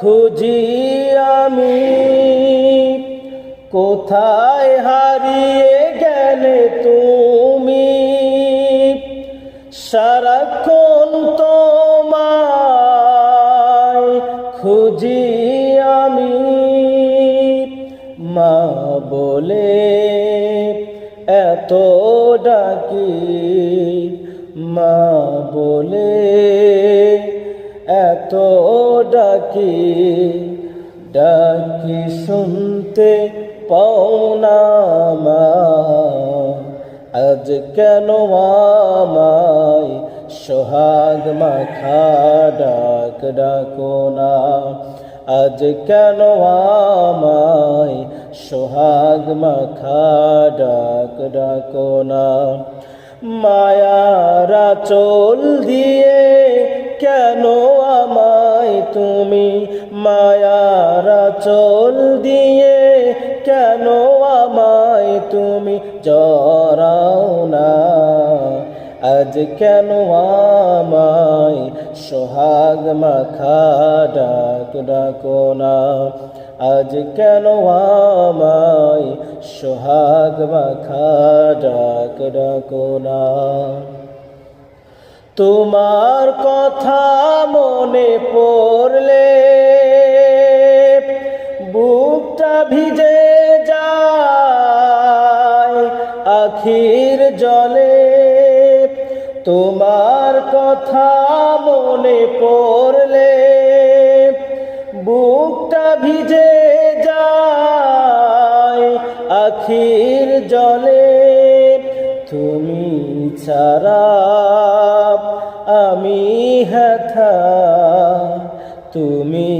খুঁজি আমি, কোথায় হারিয়ে গেলে তুমি? সারাক্ষণ তোমায় খুঁজি আমি, মা বলে এত ডাকি, মা বলে এত ডাকি ডাকি শুনতে পাও না মা আজ কেন আমায় সোহাগ মাখা ডাক ডাকো না? আজ কেন আমায় সোহাগ মাখা ডাক ডাকো না? মায়ারা চোল দিয়ে কেন আমায় তুমি মায়ারা চোল দিয়ে কেন আমায় তুমি জরাও না? আজ কেন আমায় সোহাগ মাখা ডাক ডাকো না? আজ কেন আমায় সোহাগ মাখা ডাক ডাকো না? তোমার কথা মনে পড়লে বুকটা ভিজে যায়, আখির জলে তোমার কথা মনে পড়লে বুকটা ভিজে যায় আখির জলে। তুমি ছাড়া আমি হ্যাথা তুমি